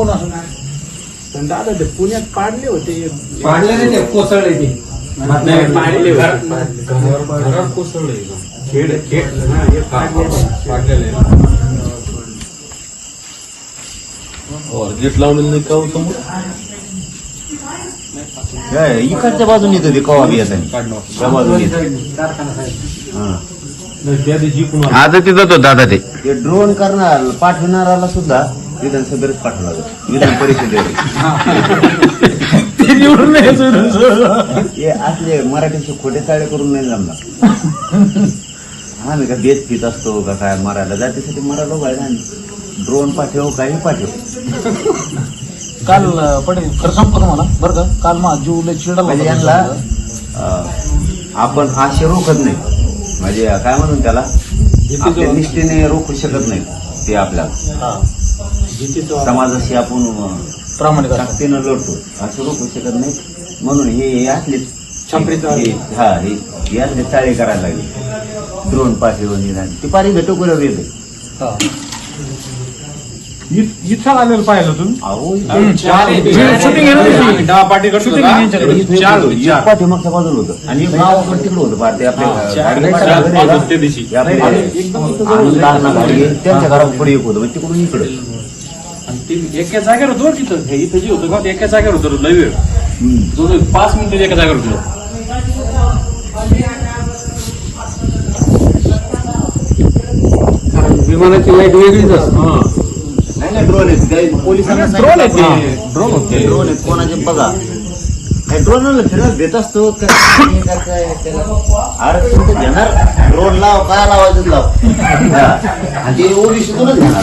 कोण असं पण दादा ते पुण्यात पाडले होते. पाडले नाही ते कोसळले ते. नाही, पाडले होते. घरात का? खेड खेड हा, हे पाडले नाही. पाडलेलं. आहे. गेट लावलेलं नाही का हो समोर? काय, इकडच्या बाजूने येतं ते कवा बी येतं काढणं त्या बाजूने येतं. कारखाना साहेब. हा. नाही, त्या दिवशी कुणा आता तिथं तो दादा ते. ते ड्रोन करणार पाठवणाराला सुद्धा विधानसभेत पाठवला जातो विधान परिषदेवर ते निवडून. हे असले मराठीचे खोटे चाळे करून नाही जमणार. हा मी का देत पित असतो का काय मरायला? जातीसाठी मरायला पाहिजे आणि ड्रोन पाठव काही पाठव. काल अं, पटेल खरं सांगतो तुम्हाला बरं का? काल मा जीव लय चिडला म्हणजे यांना आपण आशे रोखत नाही. म्हणजे काय म्हणून त्याला? निष्ठेने रोखू शकत नाही ते आपल्याला. समाजाशी आपण प्रामाणिक. ताकदीनं लढतो. असं रोखू शकत नाही म्हणून हे हे छपरीचं हे- हा असले चाळे करायला लागले. ड्रोन पाठीवर निघाले ती पारी भेटो हा. इ- इथं आलेलं पाहिलं तुम्ही. पाठीमागच्या बाजूला होतं. आणि गावाकडे तिकडे होतं पार ते आपल्या त्यांच्या घरापुढे एक होतं तिकडून इकडे. आणि ते एका जागेवर होतो तिथं. हे इथं जे होतं का ते एका जागेवर होतं लय वेळ. जवळ पाच मिनिटं एका जागेवर होतं. विमानाची लाइट वेगळीच असते. नाही नाही ड्रोन आहेत. काही पोलिसांना ड्रोन आहे. ते. ड्रोन होते. ड्रोन आहेत कोणाचे बघा. काही ड्रोनला फिरत देत असतो काय काय काय त्याला आरक्षण तर घेणार ड्रोन लाव काय लावायचं लाव. हा. आणि ते ओबीसीतूनच घेणार